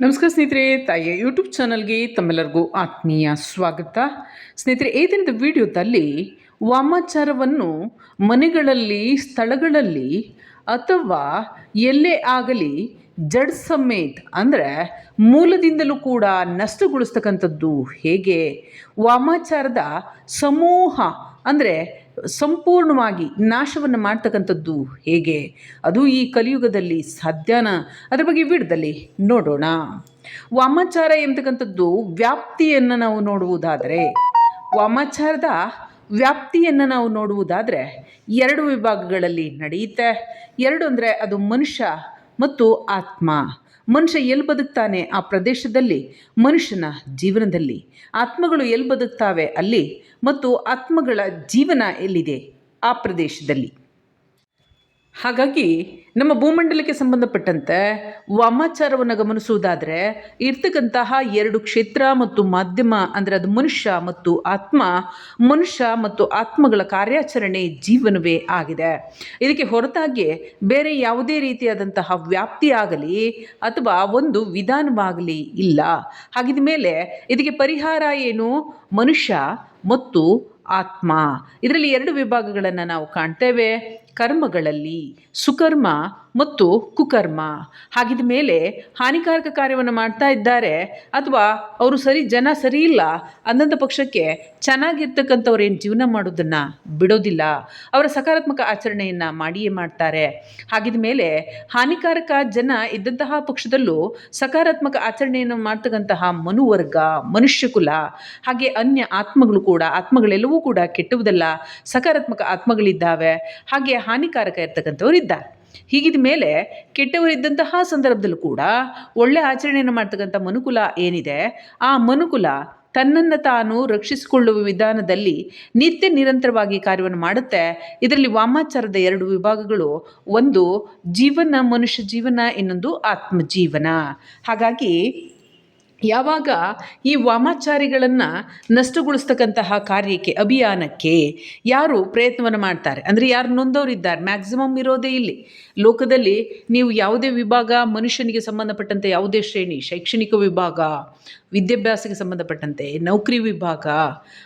ನಮಸ್ಕಾರ ಸ್ನೇಹಿತರೆ, ತಾಯಿಯ ಯೂಟ್ಯೂಬ್ ಚಾನಲ್ಗೆ ತಮ್ಮೆಲ್ಲರಿಗೂ ಆತ್ಮೀಯ ಸ್ವಾಗತ. ಸ್ನೇಹಿತರೆ, ಈ ದಿನದ ವಿಡಿಯೋದಲ್ಲಿ ವಾಮಾಚಾರವನ್ನು ಮನೆಗಳಲ್ಲಿ, ಸ್ಥಳಗಳಲ್ಲಿ ಅಥವಾ ಎಲ್ಲೇ ಆಗಲಿ ಜಡ್ ಸಮೇತ್ ಅಂದರೆ ಮೂಲದಿಂದಲೂ ಕೂಡ ನಷ್ಟಗೊಳಿಸ್ತಕ್ಕಂಥದ್ದು ಹೇಗೆ? ವಾಮಾಚಾರದ ಸಮೂಹ ಅಂದರೆ ಸಂಪೂರ್ಣವಾಗಿ ನಾಶವನ್ನು ಮಾಡ್ತಕ್ಕಂಥದ್ದು ಹೇಗೆ? ಅದು ಈ ಕಲಿಯುಗದಲ್ಲಿ ಸಾಧ್ಯನ? ಅದರ ಬಗ್ಗೆ ವಿಡದಲ್ಲಿ ನೋಡೋಣ. ವಾಮಾಚಾರ ಎಂಬತಕ್ಕಂಥದ್ದು ವ್ಯಾಪ್ತಿಯನ್ನು ನಾವು ನೋಡುವುದಾದರೆ, ವಾಮಾಚಾರದ ವ್ಯಾಪ್ತಿಯನ್ನು ನಾವು ನೋಡುವುದಾದರೆ ಎರಡು ವಿಭಾಗಗಳಲ್ಲಿ ನಡೆಯುತ್ತೆ. ಎರಡು ಅಂದರೆ ಅದು ಮನುಷ್ಯ ಮತ್ತು ಆತ್ಮ. ಮನುಷ್ಯ ಎಲ್ಲಿ ಬದುಕ್ತಾನೆ? ಆ ಪ್ರದೇಶದಲ್ಲಿ, ಮನುಷ್ಯನ ಜೀವನದಲ್ಲಿ. ಆತ್ಮಗಳು ಎಲ್ಲಿ ಬದುಕ್ತಾವೆ? ಅಲ್ಲಿ ಮತ್ತು ಆತ್ಮಗಳ ಜೀವನ ಎಲ್ಲಿದೆ? ಆ ಪ್ರದೇಶದಲ್ಲಿ. ಹಾಗಾಗಿ ನಮ್ಮ ಭೂಮಂಡಲಕ್ಕೆ ಸಂಬಂಧಪಟ್ಟಂತೆ ವಾಮಾಚಾರವನ್ನು ಗಮನಿಸುವುದಾದರೆ ಇರ್ತಕ್ಕಂತಹ ಎರಡು ಕ್ಷೇತ್ರ ಮತ್ತು ಮಾಧ್ಯಮ, ಅಂದರೆ ಅದು ಮನುಷ್ಯ ಮತ್ತು ಆತ್ಮ, ಮನುಷ್ಯ ಮತ್ತು ಆತ್ಮಗಳ ಕಾರ್ಯಾಚರಣೆ ಜೀವನವೇ ಆಗಿದೆ. ಇದಕ್ಕೆ ಹೊರತಾಗಿ ಬೇರೆ ಯಾವುದೇ ರೀತಿಯಾದಂತಹ ವ್ಯಾಪ್ತಿಯಾಗಲಿ ಅಥವಾ ಒಂದು ವಿಧಾನವಾಗಲಿ ಇಲ್ಲ. ಹಾಗಿದ ಮೇಲೆ ಇದಕ್ಕೆ ಪರಿಹಾರ ಏನು? ಮನುಷ್ಯ ಮತ್ತು ಆತ್ಮ. ಇದರಲ್ಲಿ ಎರಡು ವಿಭಾಗಗಳನ್ನು ನಾವು ಕಾಣ್ತೇವೆ. ಕರ್ಮಗಳಲ್ಲಿ ಸುಕರ್ಮ ಮತ್ತು ಕುಕರ್ಮ. ಹಾಗಿದ ಮೇಲೆ ಹಾನಿಕಾರಕ ಕಾರ್ಯವನ್ನು ಮಾಡ್ತಾ ಇದ್ದಾರೆ. ಅಥವಾ ಅವರು ಸರಿ, ಜನ ಸರಿ ಇಲ್ಲ ಅಂದಂಥ ಪಕ್ಷಕ್ಕೆ ಚೆನ್ನಾಗಿರ್ತಕ್ಕಂಥವ್ರು ಏನು ಜೀವನ ಮಾಡೋದನ್ನು ಬಿಡೋದಿಲ್ಲ. ಅವರ ಸಕಾರಾತ್ಮಕ ಆಚರಣೆಯನ್ನು ಮಾಡಿಯೇ ಮಾಡ್ತಾರೆ. ಹಾಗಿದ ಮೇಲೆ ಹಾನಿಕಾರಕ ಜನ ಇದ್ದಂತಹ ಪಕ್ಷದಲ್ಲೂ ಸಕಾರಾತ್ಮಕ ಆಚರಣೆಯನ್ನು ಮಾಡ್ತಕ್ಕಂತಹ ಮನುವರ್ಗ, ಮನುಷ್ಯಕುಲ, ಹಾಗೆ ಅನ್ಯ ಆತ್ಮಗಳು ಕೂಡ, ಆತ್ಮಗಳೆಲ್ಲವೂ ಕೂಡ ಕೆಟ್ಟುವುದಲ್ಲ, ಸಕಾರಾತ್ಮಕ ಆತ್ಮಗಳಿದ್ದಾವೆ. ಹಾಗೆ ಹಾನಿಕಾರಕ ಇರ್ತಕ್ಕಂಥವ್ರು ಹೀಗಿದ ಮೇಲೆ ಕೆಟ್ಟವರಿದ್ದಂತಹ ಸಂದರ್ಭದಲ್ಲೂ ಕೂಡ ಒಳ್ಳೆ ಆಚರಣೆಯನ್ನು ಮಾಡ್ತಕ್ಕಂಥ ಮನುಕುಲ ಏನಿದೆ, ಆ ಮನುಕುಲ ತನ್ನನ್ನು ತಾನು ರಕ್ಷಿಸಿಕೊಳ್ಳುವ ವಿಧಾನದಲ್ಲಿ ನಿತ್ಯ ನಿರಂತರವಾಗಿ ಕಾರ್ಯವನ್ನು ಮಾಡುತ್ತೆ. ಇದರಲ್ಲಿ ವಾಮಾಚಾರದ ಎರಡು ವಿಭಾಗಗಳು, ಒಂದು ಜೀವನ ಮನುಷ್ಯ ಜೀವನ, ಇನ್ನೊಂದು ಆತ್ಮ ಜೀವನ ಹಾಗಾಗಿ ಯಾವಾಗ ಈ ವಾಮಾಚಾರಿಗಳನ್ನು ನಷ್ಟಗೊಳಿಸ್ತಕ್ಕಂತಹ ಕಾರ್ಯಕ್ಕೆ, ಅಭಿಯಾನಕ್ಕೆ ಯಾರು ಪ್ರಯತ್ನವನ್ನು ಮಾಡ್ತಾರೆ? ಅಂದರೆ ಯಾರು ನೊಂದವರಿದ್ದಾರೆ? ಮ್ಯಾಕ್ಸಿಮಮ್ ಇರೋದೇ ಇಲ್ಲಿ. ಲೋಕದಲ್ಲಿ ನೀವು ಯಾವುದೇ ವಿಭಾಗ ಮನುಷ್ಯನಿಗೆ ಸಂಬಂಧಪಟ್ಟಂತೆ ಯಾವುದೇ ಶ್ರೇಣಿ, ಶೈಕ್ಷಣಿಕ ವಿಭಾಗ ವಿದ್ಯಾಭ್ಯಾಸಕ್ಕೆ ಸಂಬಂಧಪಟ್ಟಂತೆ, ನೌಕರಿ ವಿಭಾಗ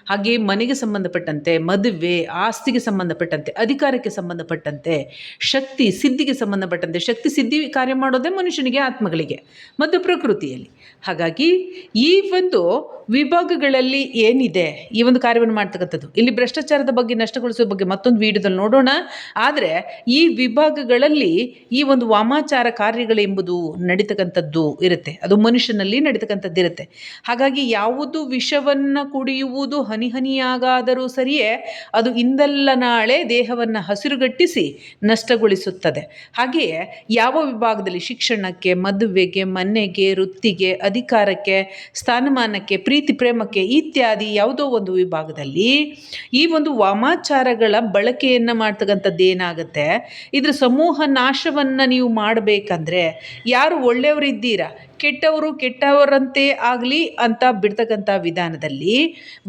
ಹಾಗೆ ಮನೆಗೆ ಸಂಬಂಧಪಟ್ಟಂತೆ, ಮದುವೆ, ಆಸ್ತಿಗೆ ಸಂಬಂಧಪಟ್ಟಂತೆ, ಅಧಿಕಾರಕ್ಕೆ ಸಂಬಂಧಪಟ್ಟಂತೆ, ಶಕ್ತಿ, ಸಿದ್ಧಿಗೆ ಸಂಬಂಧಪಟ್ಟಂತೆ, ಶಕ್ತಿ, ಸಿದ್ಧಿ ಕಾರ್ಯ ಮಾಡೋದೇ ಮನುಷ್ಯನಿಗೆ ಆತ್ಮಗಳಿಗೆ ಮತ್ತು ಪ್ರಕೃತಿಯಲ್ಲಿ. ಹಾಗಾಗಿ ಈ ಒಂದು ವಿಭಾಗಗಳಲ್ಲಿ ಏನಿದೆ ಈ ಒಂದು ಕಾರ್ಯವನ್ನು ಮಾಡ್ತಕ್ಕಂಥದ್ದು? ಇಲ್ಲಿ ಭ್ರಷ್ಟಾಚಾರದ ಬಗ್ಗೆ, ನಷ್ಟಗೊಳಿಸುವ ಬಗ್ಗೆ ಮತ್ತೊಂದು ವಿಡಿಯೋದಲ್ಲಿ ನೋಡೋಣ. ಆದರೆ ಈ ವಿಭಾಗಗಳಲ್ಲಿ ಈ ಒಂದು ವಾಮಾಚಾರ ಕಾರ್ಯಗಳೆಂಬುದು ನಡೀತಕ್ಕಂಥದ್ದು ಇರುತ್ತೆ. ಅದು ಮನುಷ್ಯನಲ್ಲಿ ನಡೀತಕ್ಕಂಥದ್ದು ಇರುತ್ತೆ. ಹಾಗಾಗಿ ಯಾವುದು ವಿಷವನ್ನು ಕುಡಿಯುವುದು ಹನಿ ಹನಿಯಾಗಾದರೂ ಸರಿಯೇ, ಅದು ಇಂದಲ್ಲ ನಾಳೆ ದೇಹವನ್ನು ಹಸಿರುಗಟ್ಟಿಸಿ ನಷ್ಟಗೊಳಿಸುತ್ತದೆ. ಹಾಗೆಯೇ ಯಾವ ವಿಭಾಗದಲ್ಲಿ ಶಿಕ್ಷಣಕ್ಕೆ, ಮದುವೆಗೆ, ಮನೆಗೆ, ವೃತ್ತಿಗೆ, ಅಧಿಕಾರಕ್ಕೆ, ಸ್ಥಾನಮಾನಕ್ಕೆ, ಪ್ರೀತಿ ಪ್ರೇಮಕ್ಕೆ ಇತ್ಯಾದಿ ಯಾವುದೋ ಒಂದು ವಿಭಾಗದಲ್ಲಿ ಈ ಒಂದು ವಾಮಾಚಾರಗಳ ಬಳಕೆಯನ್ನು ಮಾಡ್ತಕ್ಕಂಥದ್ದು ಏನಾಗುತ್ತೆ? ಇದ್ರ ಸಮೂಹ ನಾಶವನ್ನು ನೀವು ಮಾಡಬೇಕಂದ್ರೆ ಯಾರು ಒಳ್ಳೆಯವರಿದ್ದೀರಾ? ಕೆಟ್ಟವರು ಕೆಟ್ಟವರಂತೆ ಆಗಲಿ ಅಂತ ಬಿಡ್ತಕ್ಕಂಥ ವಿಧಾನದಲ್ಲಿ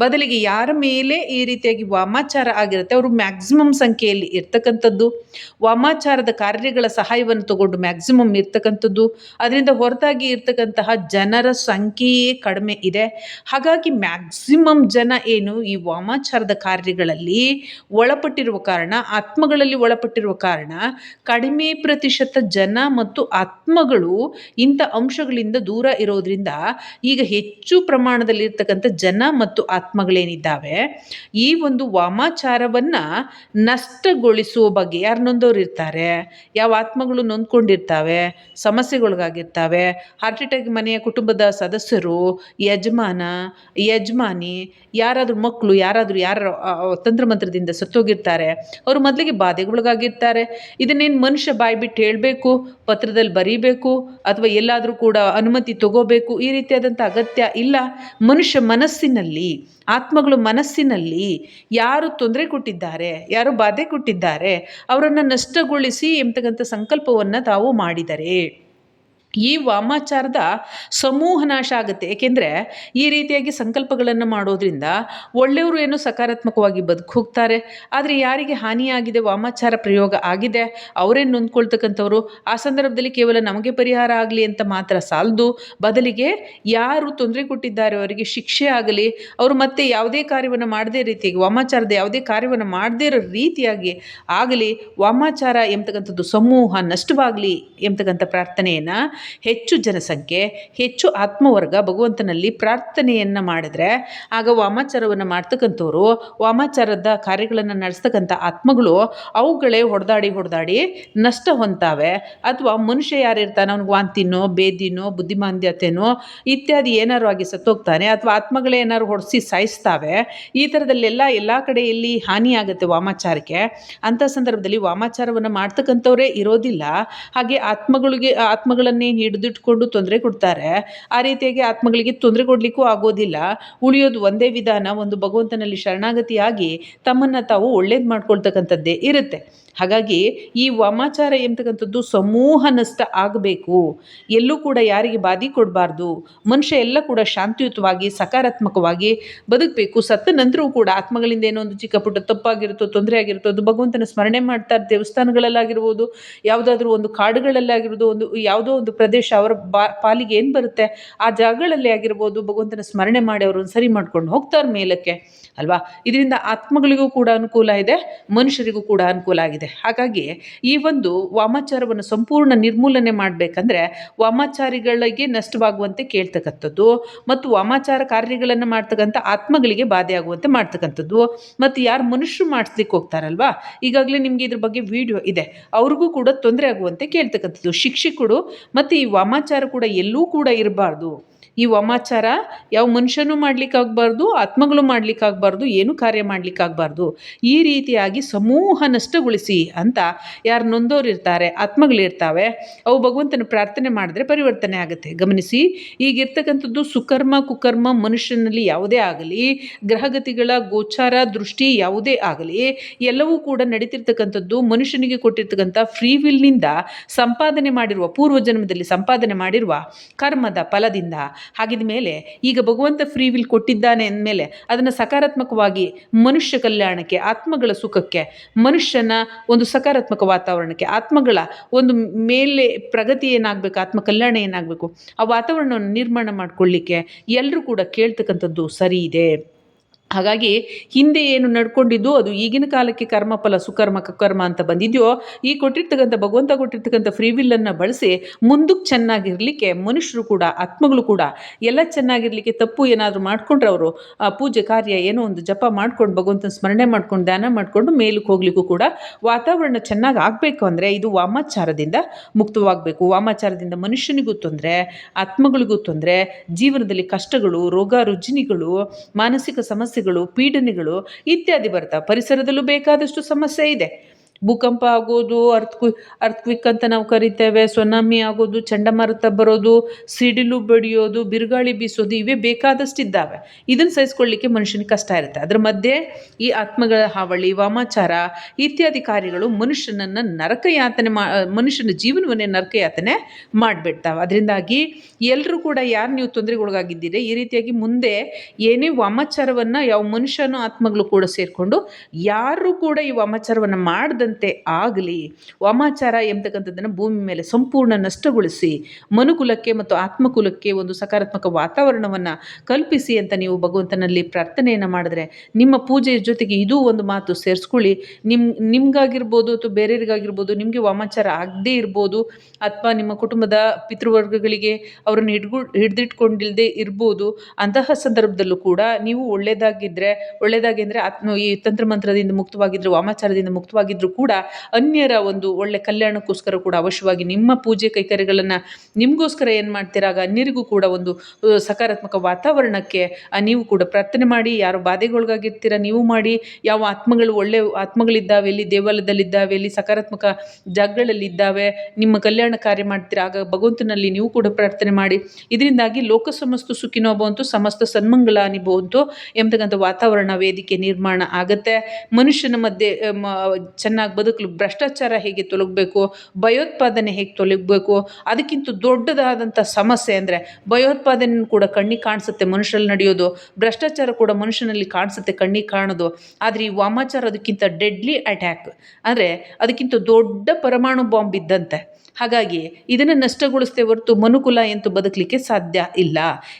ಬದಲಿಗೆ ಯಾರ ಮೇಲೆ ಈ ರೀತಿಯಾಗಿ ವಾಮಾಚಾರ ಆಗಿರುತ್ತೆ, ಅವರು ಮ್ಯಾಕ್ಸಿಮಮ್ ಸಂಖ್ಯೆಯಲ್ಲಿ ಇರ್ತಕ್ಕಂಥದ್ದು. ವಾಮಾಚಾರದ ಕಾರ್ಯಗಳ ಸಹಾಯವನ್ನು ತಗೊಂಡು ಮ್ಯಾಕ್ಸಿಮಮ್ ಇರ್ತಕ್ಕಂಥದ್ದು. ಅದರಿಂದ ಹೊರತಾಗಿ ಇರ್ತಕ್ಕಂತಹ ಜನರ ಸಂಖ್ಯೆಯೇ ಕಡಿಮೆ ಇದೆ. ಹಾಗಾಗಿ ಮ್ಯಾಕ್ಸಿಮಮ್ ಜನ ಏನು ಈ ವಾಮಾಚಾರದ ಕಾರ್ಯಗಳಲ್ಲಿ ಒಳಪಟ್ಟಿರುವ ಕಾರಣ, ಆತ್ಮಗಳಲ್ಲಿ ಒಳಪಟ್ಟಿರುವ ಕಾರಣ ಕಡಿಮೆ ಪ್ರತಿಶತ ಜನ ಮತ್ತು ಆತ್ಮಗಳು ಇಂಥ ಅಂಶಗಳಿಂದ ದೂರ ಇರೋದ್ರಿಂದ ಈಗ ಹೆಚ್ಚು ಪ್ರಮಾಣದಲ್ಲಿರ್ತಕ್ಕಂಥ ಜನ ಮತ್ತು ಆತ್ಮಗಳೇನಿದ್ದಾವೆ, ಈ ಒಂದು ವಾಮಾಚಾರವನ್ನು ನಷ್ಟಗೊಳಿಸುವ ಬಗ್ಗೆ ಯಾರು ನೊಂದವ್ರು ಇರ್ತಾರೆ ಯಾವ ಆತ್ಮಗಳು ನೊಂದ್ಕೊಂಡಿರ್ತಾವೆ? ಸಮಸ್ಯೆಗೊಳಗಾಗಿರ್ತಾವೆ? ಹಾರ್ಟ್ ಅಟ್ಯಾಕ್ ಮನೆಯ ಕುಟುಂಬದ ಸದಸ್ಯರು, ಯಜಮಾನ, ಯಜಮಾನಿ, ಯಾರಾದರೂ ಮಕ್ಕಳು ಯಾರಾದರೂ ಯಾರ ತಂತ್ರಮಂತ್ರದಿಂದ ಸತ್ತೋಗಿರ್ತಾರೆ, ಅವರು ಮೊದಲಿಗೆ ಬಾಧೆಗೊಳಗಾಗಿರ್ತಾರೆ. ಇದನ್ನೇನು ಮನುಷ್ಯ ಬಾಯಿ ಬಿಟ್ಟು ಹೇಳಬೇಕು, ಪತ್ರದಲ್ಲಿ ಬರೀಬೇಕು, ಅಥವಾ ಎಲ್ಲಾದರೂ ಕೂಡ ಅನುಮತಿ ತಗೋಬೇಕು, ಈ ರೀತಿಯಾದಂಥ ಅಗತ್ಯ ಇಲ್ಲ. ಮನುಷ್ಯ ಮನಸ್ಸಿನಲ್ಲಿ, ಆತ್ಮಗಳು ಮನಸ್ಸಿನಲ್ಲಿ ಯಾರು ತೊಂದರೆ ಕೊಟ್ಟಿದ್ದಾರೆ, ಯಾರು ಬಾಧೆ ಕೊಟ್ಟಿದ್ದಾರೆ, ಅವರನ್ನು ನಷ್ಟಗೊಳಿಸಿ ಎಂಬತಕ್ಕಂಥ ಸಂಕಲ್ಪವನ್ನು ತಾವು ಮಾಡಿದರೆ. ಈ ವಾಮಾಚಾರದ ಸಮೂಹ ನಾಶ ಆಗುತ್ತೆ. ಏಕೆಂದರೆ ಈ ರೀತಿಯಾಗಿ ಸಂಕಲ್ಪಗಳನ್ನು ಮಾಡೋದ್ರಿಂದ ಒಳ್ಳೆಯವರು ಏನು ಸಕಾರಾತ್ಮಕವಾಗಿ ಬದುಕು ಹೋಗ್ತಾರೆ ಆದರೆ ಯಾರಿಗೆ ಹಾನಿಯಾಗಿದೆ, ವಾಮಾಚಾರ ಪ್ರಯೋಗ ಆಗಿದೆ, ಅವರೇನು ನೊಂದ್ಕೊಳ್ತಕ್ಕಂಥವ್ರು? ಆ ಸಂದರ್ಭದಲ್ಲಿ ಕೇವಲ ನಮಗೆ ಪರಿಹಾರ ಆಗಲಿ ಅಂತ ಮಾತ್ರ ಸಾಲದು ಬದಲಿಗೆ ಯಾರು ತೊಂದರೆ ಕೊಟ್ಟಿದ್ದಾರೆ, ಅವರಿಗೆ ಶಿಕ್ಷೆ ಆಗಲಿ, ಅವರು ಮತ್ತೆ ಯಾವುದೇ ಕಾರ್ಯವನ್ನು ಮಾಡದೇ ರೀತಿಯಾಗಿ, ವಾಮಾಚಾರದ ಯಾವುದೇ ಕಾರ್ಯವನ್ನು ಮಾಡದೇ ಇರೋ ರೀತಿಯಾಗಿ ಆಗಲಿ, ವಾಮಾಚಾರ ಎಂಬತಕ್ಕಂಥದ್ದು ಸಮೂಹ ನಷ್ಟವಾಗಲಿ ಎಂಬತಕ್ಕಂಥ ಪ್ರಾರ್ಥನೆಯನ್ನು ಹೆಚ್ಚು ಜನಸಂಖ್ಯೆ, ಹೆಚ್ಚು ಆತ್ಮವರ್ಗ, ಭಗವಂತನಲ್ಲಿ ಪ್ರಾರ್ಥನೆಯನ್ನು ಮಾಡಿದ್ರೆ ಆಗ ವಾಮಾಚಾರವನ್ನು ಮಾಡ್ತಕ್ಕಂಥವ್ರು, ವಾಮಾಚಾರದ ಕಾರ್ಯಗಳನ್ನು ನಡೆಸ್ತಕ್ಕಂಥ ಆತ್ಮಗಳು ಅವುಗಳೇ ಹೊಡೆದಾಡಿ ಹೊಡೆದಾಡಿ ನಷ್ಟ ಹೊಂತಾವೆ ಅಥವಾ ಮನುಷ್ಯ ಯಾರಿರ್ತಾನೆ, ಅವ್ನಿಗೆ ವಾಂತಿನೋ, ಬೇದಿನೋ, ಬುದ್ಧಿಮಾಂದ್ಯತೆನೋ ಇತ್ಯಾದಿ ಏನಾರು ಆಗಿ ಸತ್ತೋಗ್ತಾನೆ, ಅಥವಾ ಆತ್ಮಗಳೇ ಏನಾದ್ರು ಹೊಡೆಸಿ ಸಾಯಿಸ್ತಾವೆ, ಈ ಥರದಲ್ಲೆಲ್ಲ ಎಲ್ಲ ಕಡೆಯಲ್ಲಿ ಹಾನಿಯಾಗುತ್ತೆ ವಾಮಾಚಾರಕ್ಕೆ. ಅಂಥ ಸಂದರ್ಭದಲ್ಲಿ ವಾಮಾಚಾರವನ್ನು ಮಾಡ್ತಕ್ಕಂಥವರೇ ಇರೋದಿಲ್ಲ. ಹಾಗೆ ಆತ್ಮಗಳಿಗೆ, ಆತ್ಮಗಳನ್ನೇ ಹಿಡಿದಿಟ್ಕೊಂಡು ತೊಂದರೆ ಕೊಡ್ತಾರೆ. ಆ ರೀತಿಯಾಗಿ ಆತ್ಮಗಳಿಗೆ ತೊಂದರೆ ಕೊಡಲಿಕ್ಕೂ ಆಗೋದಿಲ್ಲ. ಉಳಿಯೋದು ಒಂದೇ ವಿಧಾನ, ಒಂದು ಭಗವಂತನಲ್ಲಿ ಶರಣಾಗತಿಯಾಗಿ ತಮ್ಮನ್ನು ತಾವು ಒಳ್ಳೇದು ಮಾಡ್ಕೊಳ್ತಕ್ಕಂಥದ್ದೇ ಇರುತ್ತೆ. ಹಾಗಾಗಿ ಈ ವಾಮಾಚಾರ ಎಂಬತಕ್ಕಂಥದ್ದು ಸಮೂಹ ನಷ್ಟ ಆಗಬೇಕು. ಎಲ್ಲೂ ಕೂಡ ಯಾರಿಗೆ ಬಾಧಿ ಕೊಡಬಾರ್ದು. ಮನುಷ್ಯ ಎಲ್ಲ ಕೂಡ ಶಾಂತಿಯುತವಾಗಿ, ಸಕಾರಾತ್ಮಕವಾಗಿ ಬದುಕಬೇಕು. ಸತ್ತ ನಂತರವೂ ಕೂಡ ಆತ್ಮಗಳಿಂದ ಏನೋ ಒಂದು ಚಿಕ್ಕ ಪುಟ್ಟ ತಪ್ಪಾಗಿರುತ್ತೋ ತೊಂದರೆ ಆಗಿರುತ್ತೋ ಅದು ಭಗವಂತನ ಸ್ಮರಣೆ ಮಾಡ್ತಾರೆ ದೇವಸ್ಥಾನಗಳಲ್ಲಾಗಿರ್ಬೋದು, ಯಾವುದಾದ್ರೂ ಒಂದು ಕಾಡುಗಳಲ್ಲಾಗಿರ್ಬೋದು, ಒಂದು ಯಾವುದೋ ಒಂದು ಪ್ರದೇಶ ಅವರ ಬಾ, ಪಾಲಿಗೆ ಏನು ಬರುತ್ತೆ, ಆ ಜಾಗಗಳಲ್ಲಿ ಆಗಿರ್ಬೋದು, ಭಗವಂತನ ಸ್ಮರಣೆ ಮಾಡಿ ಅವ್ರನ್ನ ಸರಿ ಮಾಡ್ಕೊಂಡು ಹೋಗ್ತಾರೆ ಮೇಲಕ್ಕೆ. ಅಲ್ವಾ? ಇದರಿಂದ ಆತ್ಮಗಳಿಗೂ ಕೂಡ ಅನುಕೂಲ ಇದೆ, ಮನುಷ್ಯರಿಗೂ ಕೂಡ ಅನುಕೂಲ ಆಗಿದೆ. ಹಾಗಾಗಿ ಈ ಒಂದು ವಾಮಾಚಾರವನ್ನು ಸಂಪೂರ್ಣ ನಿರ್ಮೂಲನೆ ಮಾಡಬೇಕಂದ್ರೆ ವಾಮಾಚಾರಿಗಳಿಗೆ ನಷ್ಟವಾಗುವಂತೆ ಕೇಳ್ತಕ್ಕಂಥದ್ದು, ಮತ್ತು ವಾಮಾಚಾರ ಕಾರ್ಯಗಳನ್ನು ಮಾಡ್ತಕ್ಕಂಥ ಆತ್ಮಗಳಿಗೆ ಬಾಧೆಯಾಗುವಂತೆ ಮಾಡ್ತಕ್ಕಂಥದ್ದು. ಮತ್ತು ಯಾರು ಮನುಷ್ಯರು ಮಾಡಿಸ್ಲಿಕ್ಕೆ ಹೋಗ್ತಾರಲ್ವಾ? ಈಗಾಗಲೇ ನಿಮಗೆ ಇದ್ರ ಬಗ್ಗೆ ವಿಡಿಯೋ ಇದೆ. ಅವ್ರಿಗೂ ಕೂಡ ತೊಂದರೆ ಆಗುವಂತೆ ಕೇಳ್ತಕ್ಕಂಥದ್ದು. ಶಿಕ್ಷಕರು ಮತ್ತು ಈ ವಾಮಾಚಾರ ಕೂಡ ಎಲ್ಲೂ ಕೂಡ ಇರಬಾರ್ದು. ಈ ವಮಾಚಾರ ಯಾವ ಮನುಷ್ಯನೂ ಮಾಡಲಿಕ್ಕಾಗಬಾರ್ದು ಆತ್ಮಗಳು ಮಾಡಲಿಕ್ಕಾಗಬಾರ್ದು ಏನು ಕಾರ್ಯ ಮಾಡಲಿಕ್ಕಾಗಬಾರ್ದು ಈ ರೀತಿಯಾಗಿ ಸಮೂಹ ನಷ್ಟಗೊಳಿಸಿ ಅಂತ ಯಾರು ನೊಂದೋರು ಇರ್ತಾರೆ ಆತ್ಮಗಳಿರ್ತಾವೆ ಅವು ಭಗವಂತನ ಪ್ರಾರ್ಥನೆ ಮಾಡಿದ್ರೆ ಪರಿವರ್ತನೆ ಆಗುತ್ತೆ. ಗಮನಿಸಿ, ಈಗಿರ್ತಕ್ಕಂಥದ್ದು ಸುಕರ್ಮ, ಕುಕರ್ಮ ಮನುಷ್ಯನಲ್ಲಿ ಯಾವುದೇ ಆಗಲಿ, ಗ್ರಹಗತಿಗಳ ಗೋಚಾರ ದೃಷ್ಟಿ ಯಾವುದೇ ಆಗಲಿ, ಎಲ್ಲವೂ ಕೂಡ ನಡೀತಿರ್ತಕ್ಕಂಥದ್ದು ಮನುಷ್ಯನಿಗೆ ಕೊಟ್ಟಿರ್ತಕ್ಕಂಥ ಫ್ರೀ ವಿಲ್ನಿಂದ ಸಂಪಾದನೆ ಮಾಡಿರುವ ಪೂರ್ವ ಜನ್ಮದಲ್ಲಿ ಸಂಪಾದನೆ ಮಾಡಿರುವ ಕರ್ಮದ ಫಲದಿಂದ ಹಾಗಿದ ಮೇಲೆ ಈಗ ಭಗವಂತ ಫ್ರೀ ವಿಲ್ ಕೊಟ್ಟಿದ್ದಾನೆ ಅಂದಮೇಲೆ ಅದನ್ನು ಸಕಾರಾತ್ಮಕವಾಗಿ ಮನುಷ್ಯ ಕಲ್ಯಾಣಕ್ಕೆ, ಆತ್ಮಗಳ ಸುಖಕ್ಕೆ, ಮನುಷ್ಯನ ಒಂದು ಸಕಾರಾತ್ಮಕ ವಾತಾವರಣಕ್ಕೆ, ಆತ್ಮಗಳ ಒಂದು ಮೇಲೆ ಪ್ರಗತಿ ಏನಾಗಬೇಕು, ಆತ್ಮ ಕಲ್ಯಾಣ ಏನಾಗಬೇಕು, ಆ ವಾತಾವರಣವನ್ನು ನಿರ್ಮಾಣ ಮಾಡಿಕೊಳ್ಳಿಕ್ಕೆ ಎಲ್ಲರೂ ಕೂಡ ಕೇಳ್ತಕ್ಕಂಥದ್ದು ಸರಿ ಇದೆ. ಹಾಗಾಗಿ ಹಿಂದೆ ಏನು ನಡ್ಕೊಂಡಿದ್ದು, ಅದು ಈಗಿನ ಕಾಲಕ್ಕೆ ಕರ್ಮಫಲ, ಸುಕರ್ಮ ಕರ್ಮ ಅಂತ ಬಂದಿದೆಯೋ, ಈ ಕೊಟ್ಟಿರ್ತಕ್ಕಂಥ ಭಗವಂತ ಕೊಟ್ಟಿರ್ತಕ್ಕಂಥ ಫ್ರೀ ವಿಲ್ಲನ್ನು ಬಳಸಿ ಮುಂದಕ್ಕೆ ಚೆನ್ನಾಗಿರಲಿಕ್ಕೆ ಮನುಷ್ಯರು ಕೂಡ, ಆತ್ಮಗಳು ಕೂಡ ಎಲ್ಲ ಚೆನ್ನಾಗಿರಲಿಕ್ಕೆ ತಪ್ಪು ಏನಾದರೂ ಮಾಡ್ಕೊಂಡ್ರೆ ಅವರು, ಆ ಪೂಜೆ ಕಾರ್ಯ ಏನೋ ಒಂದು ಜಪ ಮಾಡ್ಕೊಂಡು, ಭಗವಂತನ ಸ್ಮರಣೆ ಮಾಡ್ಕೊಂಡು, ಧ್ಯಾನ ಮಾಡಿಕೊಂಡು ಮೇಲಕ್ಕೆ ಹೋಗ್ಲಿಕ್ಕೂ ಕೂಡ ವಾತಾವರಣ ಚೆನ್ನಾಗಿ ಆಗಬೇಕು ಅಂದರೆ ಇದು ವಾಮಾಚಾರದಿಂದ ಮುಕ್ತವಾಗಬೇಕು. ವಾಮಾಚಾರದಿಂದ ಮನುಷ್ಯನಿಗೂ ತೊಂದರೆ, ಆತ್ಮಗಳಿಗೂ ತೊಂದರೆ, ಜೀವನದಲ್ಲಿ ಕಷ್ಟಗಳು, ರೋಗ, ರುಜಿನಿಗಳು, ಮಾನಸಿಕ ಸಮಸ್ಯೆಗಳು ಪೀಡನೆಗಳು ಇತ್ಯಾದಿ ಬರ್ತಾವೆ. ಪರಿಸರದಲ್ಲೂ ಬೇಕಾದಷ್ಟು ಸಮಸ್ಯೆ ಇದೆ. ಭೂಕಂಪ ಆಗೋದು ಅರ್ಥ್ ಕ್ವಿಕ್ ಅಂತ ನಾವು ಕರಿತೇವೆ, ಸುನಾಮಿ ಆಗೋದು, ಚಂಡಮಾರುತ ಬರೋದು, ಸಿಡಿಲು ಬಡಿಯೋದು, ಬಿರುಗಾಳಿ ಬೀಸೋದು ಇವೇ ಬೇಕಾದಷ್ಟಿದ್ದಾವೆ. ಇದನ್ನು ಸಹಿಸ್ಕೊಳ್ಳಿಕ್ಕೆ ಮನುಷ್ಯನಿಗೆ ಕಷ್ಟ ಇರುತ್ತೆ. ಅದರ ಮಧ್ಯೆ ಈ ಆತ್ಮಗಳ ಹಾವಳಿ, ವಾಮಾಚಾರ ಇತ್ಯಾದಿ ಕಾರ್ಯಗಳು ಮನುಷ್ಯನನ್ನು ನರಕಯಾತನೆ ಮಾ, ಮನುಷ್ಯನ ಜೀವನವನ್ನೇ ನರಕಯಾತನೆ ಮಾಡಿಬಿಡ್ತಾವೆ. ಅದರಿಂದಾಗಿ ಎಲ್ಲರೂ ಕೂಡ ಯಾರು ನೀವು ತೊಂದರೆಗೊಳಗಾಗಿದ್ದೀರಿ, ಈ ರೀತಿಯಾಗಿ ಮುಂದೆ ಏನೇ ವಾಮಾಚಾರವನ್ನು ಯಾವ ಮನುಷ್ಯನೂ ಆತ್ಮಗಳು ಕೂಡ ಸೇರಿಕೊಂಡು ಯಾರು ಕೂಡ ಈ ವಾಮಾಚಾರವನ್ನು ಮಾಡದಂತೆ ಆಗಲಿ, ವಾಮಾಚಾರ ಎಂಬತಕ್ಕಂಥದ್ದನ್ನು ಭೂಮಿ ಮೇಲೆ ಸಂಪೂರ್ಣ ನಷ್ಟಗೊಳಿಸಿ, ಮನುಕುಲಕ್ಕೆ ಮತ್ತು ಆತ್ಮಕುಲಕ್ಕೆ ಒಂದು ಸಕಾರಾತ್ಮಕ ವಾತಾವರಣವನ್ನು ಕಲ್ಪಿಸಿ ಅಂತ ನೀವು ಭಗವಂತನಲ್ಲಿ ಪ್ರಾರ್ಥನೆಯನ್ನು ಮಾಡಿದ್ರೆ, ನಿಮ್ಮ ಪೂಜೆಯ ಜೊತೆಗೆ ಇದೂ ಒಂದು ಮಾತು ಸೇರಿಸ್ಕೊಳ್ಳಿ. ನಿಮ್ಮ ನಿಮ್ಗಾಗಿರ್ಬೋದು ಅಥವಾ ಬೇರೆಯವ್ರಿಗಾಗಿರ್ಬೋದು, ನಿಮಗೆ ವಾಮಾಚಾರ ಆಗದೇ ಇರ್ಬೋದು, ಅಥವಾ ನಿಮ್ಮ ಕುಟುಂಬದ ಪಿತೃವರ್ಗಗಳಿಗೆ ಅವರನ್ನು ಹಿಡ್ಗು ಹಿಡಿದಿಟ್ಕೊಂಡಿಲ್ಲದೆ ಇರ್ಬೋದು, ಅಂತಹ ಸಂದರ್ಭದಲ್ಲೂ ಕೂಡ ನೀವು ಒಳ್ಳೆಯದಾಗಿದ್ದರೆ ಒಳ್ಳೆಯದಾಗಿ ಅಂದರೆ ಆತ್ಮ ಈ ತಂತ್ರಮಂತ್ರದಿಂದ ಮುಕ್ತವಾಗಿದ್ದರೆ ವಾಮಾಚಾರದಿಂದ ಮುಕ್ತವಾಗಿದ್ದರೂ ಕೂಡ ಅನ್ಯರ ಒಂದು ಒಳ್ಳೆ ಕಲ್ಯಾಣಕ್ಕೋಸ್ಕರ ಕೂಡ ಅವಶ್ಯವಾಗಿ ನಿಮ್ಮ ಪೂಜೆ ಕೈಕರ್ಯಗಳನ್ನು ನಿಮಗೋಸ್ಕರ ಏನು ಮಾಡ್ತೀರಾಗ ಅನ್ಯರಿಗೂ ಕೂಡ ಒಂದು ಸಕಾರಾತ್ಮಕ ವಾತಾವರಣಕ್ಕೆ ನೀವು ಕೂಡ ಪ್ರಾರ್ಥನೆ ಮಾಡಿ, ಯಾರು ಬಾಧೆಗೊಳಗಾಗಿರ್ತೀರ, ನೀವು ಮಾಡಿ, ಯಾವ ಆತ್ಮಗಳು ಒಳ್ಳೆ ಆತ್ಮಗಳಿದ್ದಾವೆ ಇಲ್ಲಿ ದೇವಾಲಯದಲ್ಲಿದ್ದಾವೆ ಇಲ್ಲಿ ಸಕಾರಾತ್ಮಕ ಜಾಗಗಳಲ್ಲಿದ್ದಾವೆ, ನಿಮ್ಮ ಕಲ್ಯಾಣ ಕಾರ್ಯ ಮಾಡ್ತೀರಾ? ಆಗ ಭಗವಂತನಲ್ಲಿ ನೀವು ಕೂಡ ಪ್ರಾರ್ಥನೆ ಮಾಡಿ. ಇದರಿಂದಾಗಿ ಲೋಕ ಸಮಸ್ತ ಸುಖಿನೋ ಭವಂತು, ಸಮಸ್ತ ಸನ್ಮಂಗಲ ಭವಂತು, ಎಂಬತಕ್ಕಂಥ ವಾತಾವರಣ ವೇದಿಕೆ ನಿರ್ಮಾಣ ಆಗುತ್ತೆ. ಮನುಷ್ಯನ ಮಧ್ಯೆ ಚೆನ್ನಾಗಿ ಬದುಕಲು ಭ್ರಷ್ಟಾಚಾರ ಹೇಗೆ ತೊಲಗಬೇಕು, ಭಯೋತ್ಪಾದನೆ ಹೇಗೆ ತೊಲಗಬೇಕು, ಅದಕ್ಕಿಂತ ದೊಡ್ಡದಾದಂಥ ಸಮಸ್ಯೆ ಅಂದರೆ ಭಯೋತ್ಪಾದನೆ ಕೂಡ ಕಣ್ಣಿಗೆ ಕಾಣಿಸುತ್ತೆ ಮನುಷ್ಯರಲ್ಲಿ ನಡೆಯೋದು, ಭ್ರಷ್ಟಾಚಾರ ಕೂಡ ಮನುಷ್ಯನಲ್ಲಿ ಕಾಣಿಸುತ್ತೆ ಕಣ್ಣಿಗೆ ಕಾಣೋದು. ಆದರೆ ಈ ವಾಮಾಚಾರ ಅದಕ್ಕಿಂತ ಡೆಡ್ಲಿ ಅಟ್ಯಾಕ್ ಅಂದರೆ ಅದಕ್ಕಿಂತ ದೊಡ್ಡ ಪರಮಾಣು ಬಾಂಬ್ ಇದ್ದಂತೆ. ಹಾಗಾಗಿ ಇದನ್ನು ನಷ್ಟಗೊಳಿಸ್ತೇ ಹೊರತು ಮನುಕುಲ ಎಂತೂ ಬದುಕಲಿಕ್ಕೆ ಸಾಧ್ಯ ಇಲ್ಲ.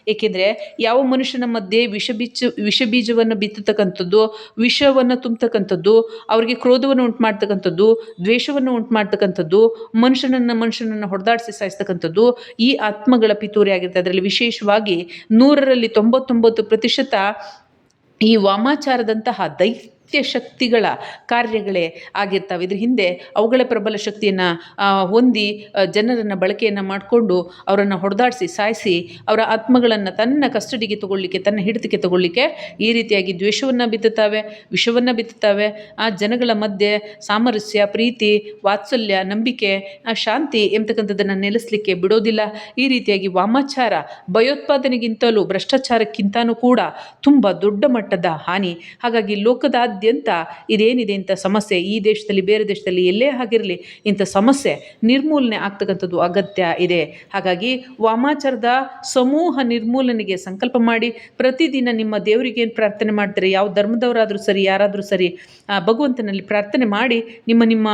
ಏಕೆಂದರೆ ಯಾವ ಮನುಷ್ಯನ ಮಧ್ಯೆ ವಿಷ ಬೀಜ ವಿಷ ಬೀಜವನ್ನು ಬಿತ್ತತಕ್ಕಂಥದ್ದು, ವಿಷವನ್ನು ತುಂಬತಕ್ಕಂಥದ್ದು, ಅವರಿಗೆ ಕ್ರೋಧವನ್ನು ಉಂಟು ಮಾಡ್ತಕ್ಕಂಥದ್ದು ದ್ವೇಷವನ್ನು ಉಂಟು ಮಾಡ್ತಕ್ಕಂಥದ್ದು ಮನುಷ್ಯನನ್ನು ಮನುಷ್ಯನನ್ನು ಹೊಡೆದಾಡಿಸಿ ಸಾಯಿಸ್ತಕ್ಕಂಥದ್ದು ಈ ಆತ್ಮಗಳ ಪಿತೂರಿ ಆಗಿರುತ್ತೆ ಅದರಲ್ಲಿ ವಿಶೇಷವಾಗಿ ನೂರರಲ್ಲಿ ತೊಂಬತ್ತೊಂಬತ್ತು ಪ್ರತಿಶತ ಈ ವಾಮಾಚಾರದಂತಹ ದೈತ್ಯ ಶಕ್ತಿಗಳ ಕಾರ್ಯಗಳೇ ಆಗಿರ್ತವೆ. ಇದ್ರ ಹಿಂದೆ ಅವುಗಳ ಪ್ರಬಲ ಶಕ್ತಿಯನ್ನು ಹೊಂದಿ ಜನರನ್ನು ಬಳಕೆಯನ್ನು ಮಾಡಿಕೊಂಡು ಅವರನ್ನು ಹೊಡೆದಾಡಿಸಿ, ಸಾಯಿಸಿ, ಅವರ ಆತ್ಮಗಳನ್ನು ತನ್ನ ಕಸ್ಟಡಿಗೆ ತಗೊಳ್ಳಿಕ್ಕೆ, ತನ್ನ ಹಿಡಿತಕ್ಕೆ ತಗೊಳ್ಳಿಕ್ಕೆ ಈ ರೀತಿಯಾಗಿ ದ್ವೇಷವನ್ನು ಬಿತ್ತುತ್ತವೆ, ವಿಷವನ್ನು ಬಿತ್ತುತ್ತವೆ. ಆ ಜನಗಳ ಮಧ್ಯೆ ಸಾಮರಸ್ಯ, ಪ್ರೀತಿ, ವಾತ್ಸಲ್ಯ, ನಂಬಿಕೆ ಶಾಂತಿ ಎಂಬತಕ್ಕಂಥದ್ದನ್ನು ನೆಲೆಸಲಿಕ್ಕೆ ಬಿಡೋದಿಲ್ಲ. ಈ ರೀತಿಯಾಗಿ ವಾಮಾಚಾರ ಭಯೋತ್ಪಾದನೆಗಿಂತಲೂ, ಭ್ರಷ್ಟಾಚಾರಕ್ಕಿಂತಲೂ ಕೂಡ ತುಂಬ ದೊಡ್ಡ ಮಟ್ಟದ ಹಾನಿ. ಹಾಗಾಗಿ ಲೋಕದಾದ್ಯಂತ ಇದೇನಿದೆ ಇಂಥ ಸಮಸ್ಯೆ? ಈ ದೇಶದಲ್ಲಿ, ಬೇರೆ ದೇಶದಲ್ಲಿ ಎಲ್ಲೇ ಆಗಿರಲಿ ಇಂಥ ಸಮಸ್ಯೆ ನಿರ್ಮೂಲನೆ ಆಗ್ತಕ್ಕಂಥದ್ದು ಅಗತ್ಯ ಇದೆ. ಹಾಗಾಗಿ ವಾಮಾಚಾರದ ಸಮೂಹ ನಿರ್ಮೂಲನೆಗೆ ಸಂಕಲ್ಪ ಮಾಡಿ, ಪ್ರತಿದಿನ ನಿಮ್ಮ ದೇವರಿಗೆ ಏನು ಪ್ರಾರ್ಥನೆ ಮಾಡ್ತಾರೆ? ಯಾವ ಧರ್ಮದವರಾದರೂ ಸರಿ, ಯಾರಾದರೂ ಸರಿ ಭಗವಂತನಲ್ಲಿ ಪ್ರಾರ್ಥನೆ ಮಾಡಿ, ನಿಮ್ಮ ನಿಮ್ಮ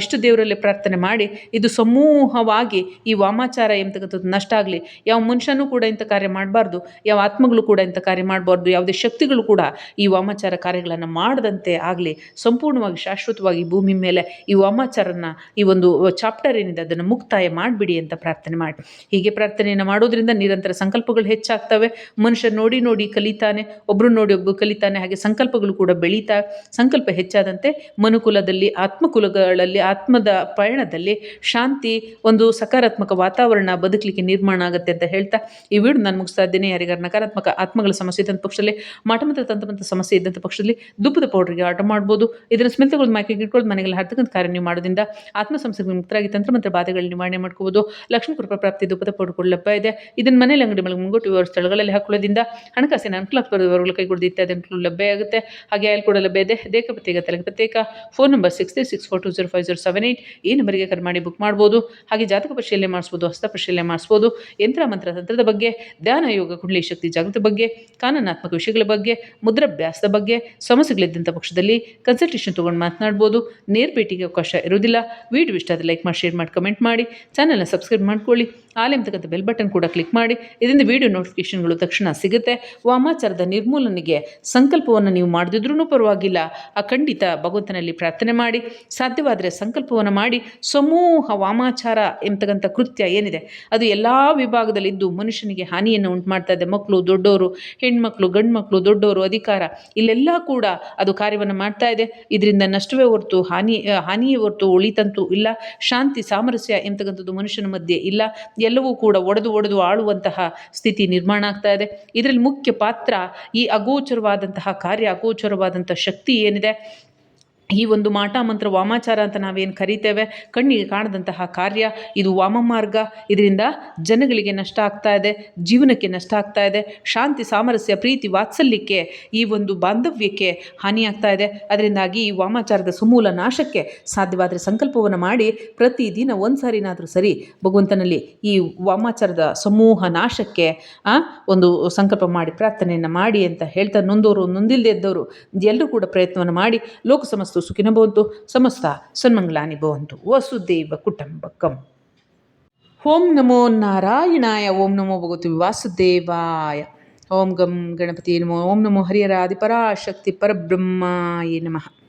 ಇಷ್ಟ ದೇವರಲ್ಲಿ ಪ್ರಾರ್ಥನೆ ಮಾಡಿ, ಇದು ಸಮೂಹವಾಗಿ ಈ ವಾಮಾಚಾರ ಎಂಬತಕ್ಕಂಥದ್ದು ನಷ್ಟ ಆಗಲಿ, ಯಾವ ಮನುಷ್ಯನೂ ಕೂಡ ಇಂಥ ಕಾರ್ಯ ಮಾಡಬಾರ್ದು, ಯಾವ ಆತ್ಮಗಳು ಕೂಡ ಇಂಥ ಕಾರ್ಯ ಮಾಡಬಾರ್ದು, ಯಾವುದೇ ಶಕ್ತಿಗಳು ಕೂಡ ಈ ವಾಮಾಚಾರ ಕಾರ್ಯಗಳನ್ನು ಮಾಡದಂತೆ ಆಗಲಿ, ಸಂಪೂರ್ಣವಾಗಿ ಶಾಶ್ವತವಾಗಿ ಭೂಮಿ ಮೇಲೆ ಈ ವಾಮಾಚಾರನ ಈ ಒಂದು ಚಾಪ್ಟರ್ ಏನಿದೆ ಅದನ್ನು ಮುಕ್ತಾಯ ಮಾಡಿಬಿಡಿ ಅಂತ ಪ್ರಾರ್ಥನೆ ಮಾಡಿ ಹೀಗೆ ಪ್ರಾರ್ಥನೆಯನ್ನು ಮಾಡೋದ್ರಿಂದ ನಿರಂತರ ಸಂಕಲ್ಪಗಳು ಹೆಚ್ಚಾಗ್ತವೆ. ಮನುಷ್ಯ ನೋಡಿ ನೋಡಿ ಕಲಿತಾನೆ ಒಬ್ಬರು ನೋಡಿ ಒಬ್ಬರು ಕಲಿತಾನೆ, ಹಾಗೆ ಸಂಕಲ್ಪಗಳು ಕೂಡ ಬೆಳೀತಾ, ಸಂಕಲ್ಪ ಹೆಚ್ಚಾದಂತೆ ಮನುಕುಲದಲ್ಲಿ, ಆತ್ಮಕುಲಗಳಲ್ಲಿ, ಆತ್ಮದ ಪಯಣದಲ್ಲಿ ಶಾಂತಿ, ಒಂದು ಸಕಾರಾತ್ಮಕ ವಾತಾವರಣ ಬದುಕಲಿಕ್ಕೆ ನಿರ್ಮಾಣ ಆಗುತ್ತೆ ಅಂತ ಹೇಳ್ತಾ, ಈ ವಿಡಿಯೋ ನಾನು ಮುಗಿಸ್ತಾ ಇದ್ದೇನೆ. ಯಾರಿಗಾರ ನಕಾರಾತ್ಮಕ ಆತ್ಮಗಳ ಸಮಸ್ಯೆ ಇದ್ದಂಥ ಪಕ್ಷದಲ್ಲಿ, ಮಾಟಮಂತ್ರ ತಂತ್ರಮಂತ್ರ ಸಮಸ್ಯೆ ಇದ್ದಂಥ ಪಕ್ಷದಲ್ಲಿ, ದುಪ್ಪದ ಪೌಡ್ರಿಗೆ ಆರ್ಡರ್ ಮಾಡ್ಬೋದು. ಇದನ್ನು ಸ್ಮೆಲ್ ಮೈಕೆಗೆ ಇಟ್ಕೊಳ್ಳೋದು ಮನೆಗೆಲ್ಲ ಹರ್ತಕ್ಕಂಥ ಕಾರ್ಯ ನೀವು ಮಾಡೋದ್ರಿಂದ ಆತ್ಮ ಸಂಸ್ಥೆಗಳು ಮುಕ್ತರಾಗಿ ತಂತ್ರಮಂತ್ರ ಬಾಧೆಗಳ ನಿವಾರಣೆ ಮಾಡ್ಕೋಬೋದು. ಲಕ್ಷ್ಮೀ ಕೃಪಾ ಪ್ರಾಪ್ತಿ ದುಪದ ಪಡ್ಕೊಳ್ಳಪ್ಪ ಲಭ್ಯ ಇದೆ. ಇದನ್ನು ಮನೆಯಲ್ಲಿ ಅಂಗಡಿ ಮೇಲೆ ಮುಂಗೊಟ್ಟು ವಿವರ ಸ್ಥಳಗಳಲ್ಲಿ ಹಾಕೊಳ್ಳೋದ್ರಿಂದ ಹಣಕಾಸಿನ ಅನುಕೂಲ ಬರುವವರುಗಳ ಕೈಗೊಳ್ದು ಇತ್ಯಾದಿ ಅನುಕೂಲ ಲಭ್ಯ ಆಗುತ್ತೆ. ಹಾಗೆ ಆಯಿಲ್ ಕೂಡ ಲಭ್ಯ ಇದೆ. ದೇಹ ಪ್ರತ್ಯೇಕ ತಲೆಗೆ ಪ್ರತ್ಯೇಕ. Phone number six three six four two zero five zero seven eight ಈ ನಂಬರಿಗೆ ಕರೆ ಮಾಡಿ ಬುಕ್ ಮಾಡ್ಬೋದು. ಹಾಗೆ ಜಾತಕ ಪರಿಶೀಲನೆ ಮಾಡಿಸ್ಬೋದು, ಹಸ್ತ ಪರಿಶೀಲನೆ ಮಾಡಿಸ್ಬೋದು. ಯಂತ್ರ, ಮಂತ್ರ, ತಂತ್ರದ ಬಗ್ಗೆ, ಧ್ಯಾನ, ಯೋಗ, ಕುಂಡಲಿ ಶಕ್ತಿ, ಜಾಗೃತಿ ಬಗ್ಗೆ, ಕಾನೂನಾತ್ಮಕ ವಿಷಯಗಳ ಬಗ್ಗೆ, ಮುದ್ರಾಭ್ಯಾಸದ ಬಗ್ಗೆ ಸಮಸ್ಯೆಗಳಿದ್ದಂಥ ಪಕ್ಷದಲ್ಲಿ ಕನ್ಸಲ್ಟೇಷನ್ ತೊಗೊಂಡು ಮಾತನಾಡ್ಬೋದು. ನೇರ ಭೇಟಿಗೆ ಅವಕಾಶ ಇರೋದಿಲ್ಲ ವಿಡಿಯೋ ಇಷ್ಟ ಆದರೆ ಲೈಕ್ ಮಾಡಿ ಶೇರ್ ಮಾಡಿ ಕಮೆಂಟ್ ಮಾಡಿ. ಚಾನಲ್ನ ಸಬ್ಸ್ಕ್ರೈಬ್ ಮಾಡ್ಕೊಳ್ಳಿ. ಆಲೆ ಅಂತಕ್ಕಂಥ ಬೆಲ್ ಬಟನ್ ಕೂಡ ಕ್ಲಿಕ್ ಮಾಡಿ. ಇದರಿಂದ ವಿಡಿಯೋ ನೋಟಿಫಿಕೇಷನ್ಗಳು ತಕ್ಷಣ ಸಿಗುತ್ತೆ. ವಾಮಾಚಾರದ ನಿರ್ಮೂಲನೆಗೆ ಸಂಕಲ್ಪವನ್ನು ನೀವು ಮಾಡದಿದ್ರೂ ಪರವಾಗಿಲ್ಲ. ಆ ಖಂಡಿತ ಭಗವಂತನಲ್ಲಿ ಪ್ರಾರ್ಥನೆ ಮಾಡಿ. ಸಾಧ್ಯವಾದರೆ ಸಂಕಲ್ಪವನ್ನು ಮಾಡಿ. ಸಮೂಹ ವಾಮಾಚಾರ ಎಂಬತಕ್ಕಂಥ ಕೃತ್ಯ ಏನಿದೆ? ಅದು ಎಲ್ಲ ವಿಭಾಗದಲ್ಲಿದ್ದು ಮನುಷ್ಯನಿಗೆ ಹಾನಿಯನ್ನು ಉಂಟು ಮಾಡ್ತಾ ಇದೆ. ಮಕ್ಕಳು ದೊಡ್ಡವರು ಹೆಣ್ಮಕ್ಳು ಗಂಡು ಮಕ್ಕಳು ದೊಡ್ಡವರು ಅಧಿಕಾರ, ಇಲ್ಲೆಲ್ಲ ಕೂಡ ಅದು ಕಾರ್ಯವನ್ನು ಮಾಡ್ತಾ ಇದೆ. ಇದರಿಂದ ನಷ್ಟವೇ ಹೊರತು ಹಾನಿ ಹಾನಿಯೇ ಹೊರತು ಉಳಿತಂತೂ ಇಲ್ಲ. ಶಾಂತಿ, ಸಾಮರಸ್ಯ ಎಂತಕ್ಕಂಥದ್ದು ಮನುಷ್ಯನ ಮಧ್ಯೆ ಇಲ್ಲ. ಎಲ್ಲವೂ ಕೂಡ ಒಡೆದು ಒಡೆದು ಆಳುವಂತಹ ಸ್ಥಿತಿ ನಿರ್ಮಾಣ ಆಗ್ತಾ ಇದೆ. ಇದರಲ್ಲಿ ಮುಖ್ಯ ಪಾತ್ರ ಈ ಅಗೋಚರವಾದಂತಹ ಕಾರ್ಯ ಅಗೋಚರವಾದಂಥ ಶಕ್ತಿ ಏನಿದೆ? ಈ ಒಂದು ಮಾಟ ಮಂತ್ರ ವಾಮಾಚಾರ ಅಂತ ನಾವೇನು ಕರಿತೇವೆ? ಕಣ್ಣಿಗೆ ಕಾಣದಂತಹ ಕಾರ್ಯ. ಇದು ವಾಮ ಮಾರ್ಗ. ಇದರಿಂದ ಜನಗಳಿಗೆ ನಷ್ಟ ಆಗ್ತಾ ಇದೆ, ಜೀವನಕ್ಕೆ ನಷ್ಟ ಆಗ್ತಾ ಇದೆ. ಶಾಂತಿ, ಸಾಮರಸ್ಯ, ಪ್ರೀತಿ, ವಾತ್ಸಲ್ಯಕ್ಕೆ ಈ ಒಂದು ಬಾಂಧವ್ಯಕ್ಕೆ ಹಾನಿಯಾಗ್ತಾ ಇದೆ. ಅದರಿಂದಾಗಿ ಈ ವಾಮಾಚಾರದ ಸಮೂಲ ನಾಶಕ್ಕೆ ಸಾಧ್ಯವಾದರೆ ಸಂಕಲ್ಪವನ್ನು ಮಾಡಿ, ಪ್ರತಿದಿನ ಒಂದು ಸಾರಿನಾದರೂ ಸರಿ ಭಗವಂತನಲ್ಲಿ ಈ ವಾಮಾಚಾರದ ಸಮೂಹ ನಾಶಕ್ಕೆ ಒಂದು ಸಂಕಲ್ಪ ಮಾಡಿ, ಪ್ರಾರ್ಥನೆಯನ್ನು ಮಾಡಿ ಅಂತ ಹೇಳ್ತಾ ನೊಂದವರು ನೊಂದಿಲ್ಲದೆ ಇದ್ದವರು ಎಲ್ಲರೂ ಕೂಡ ಪ್ರಯತ್ನವನ್ನು ಮಾಡಿ ಲೋಕ ಸಮಸ್ತ ಸುಖಿನ ಭವಂತು ಸಮಸ್ತ ಸನ್ಮಂಗಲಾನಿ ಭವಂತು ವಸುದೇವ ಕುಟುಂಬಕಂ. ಓಂ ನಮೋ ನಾರಾಯಣಾಯ, ಓಂ ನಮೋ ಭಗವತಿ ವಾಸುದೇವಾಯ. ಓಂ ಗಂ ಗಣಪತಿ ನಮೋ, ಓಂ ನಮೋ ಹರಿಹರಾಧಿ ಪರಾಶಕ್ತಿ ಪರಬ್ರಹ್ಮಾಯ ನಮಃ.